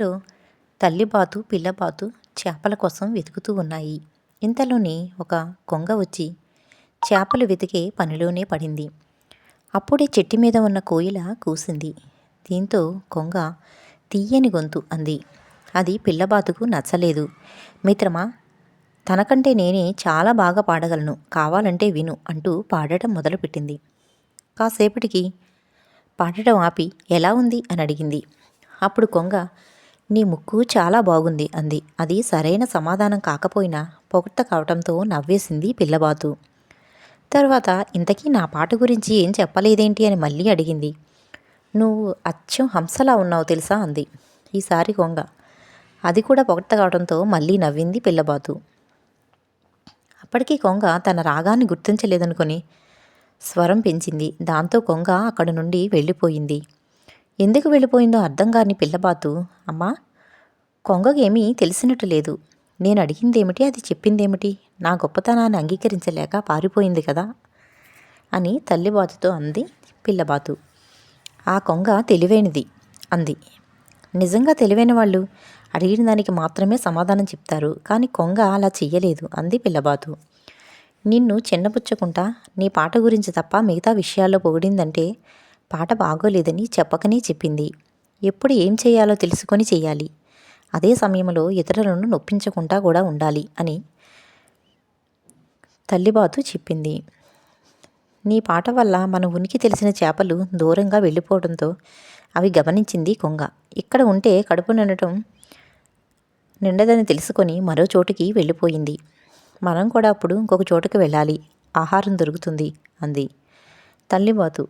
లో తల్లిబాతు పిల్లబాతు చేపల కోసం వెతుకుతూ ఉన్నాయి. ఇంతలోనే ఒక కొంగ వచ్చి చేపలు వెతికే పనిలోనే పడింది. అప్పుడే చెట్టు మీద ఉన్న కోయిల కూసింది. దీంతో కొంగ తీయని గొంతు అంది. అది పిల్లబాతుకు నచ్చలేదు. మిత్రమా తనకంటే నేనే చాలా బాగా పాడగలను. కావాలంటే విను అంటూ పాడటం మొదలుపెట్టింది. కాసేపటికి పాడటం ఆపి ఎలా ఉంది? అని అడిగింది. అప్పుడు కొంగ నీ ముక్కు చాలా బాగుంది అంది. అది సరైన సమాధానం కాకపోయినా పొగట్ట కావటంతో నవ్వేసింది పిల్లబాతు. తర్వాత ఇంతకీ నా పాట గురించి ఏం చెప్పలేదేంటి అని మళ్ళీ అడిగింది. నువ్వు అచ్చం హంసలా ఉన్నావు తెలుసా అంది. ఈసారి కొంగ. అది కూడా పొగట్ట కావడంతో మళ్ళీ నవ్వింది పిల్లబాతు. అప్పటికీ కొంగ తన రాగాన్ని గుర్తించలేదనుకొని స్వరం పెంచింది. దాంతో కొంగ అక్కడి నుండి వెళ్ళిపోయింది. ఎందుకు వెళ్ళిపోయిందో అర్థం కాని పిల్లబాతు అమ్మా కొంగకేమీ తెలిసినట్టు లేదు. నేను అడిగిందేమిటి అది చెప్పిందేమిటి? నా గొప్పతనాన్ని అంగీకరించలేక పారిపోయింది కదా? అని తల్లి బాతుతో అంది పిల్లబాతు. ఆ కొంగ తెలివైనది అంది. నిజంగా తెలివైన వాళ్ళు అడిగిన దానికి మాత్రమే సమాధానం చెప్తారు కానీ కొంగ అలా చెయ్యలేదు అంది పిల్లబాతు. నిన్ను చిన్నపుచ్చకుంటా నీ పాట గురించి తప్ప మిగతా విషయాల్లో పొగిడిందంటే పాట బాగోలేదని చెప్పకనే చెప్పింది. ఎప్పుడు ఏం చేయాలో తెలుసుకొని చేయాలి అదే సమయంలో ఇతరులను నొప్పించకుండా కూడా ఉండాలి అని తల్లిబాతు చెప్పింది. నీ పాట వల్ల మన ఉనికి తెలిసిన చేపలు దూరంగా వెళ్ళిపోవడంతో అవి గమనించింది కొంగ. ఇక్కడ ఉంటే కడుపు నిండటం నిండదని తెలుసుకొని మరో చోటుకి వెళ్ళిపోయింది. మనం కూడా అప్పుడు ఇంకొక చోటుకి వెళ్ళాలి. ఆహారం దొరుకుతుంది అంది తల్లిబాతు.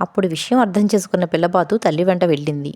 అప్పుడు విషయం అర్థం చేసుకున్న పిల్లబాతు తల్లి వెంట వెళ్ళింది.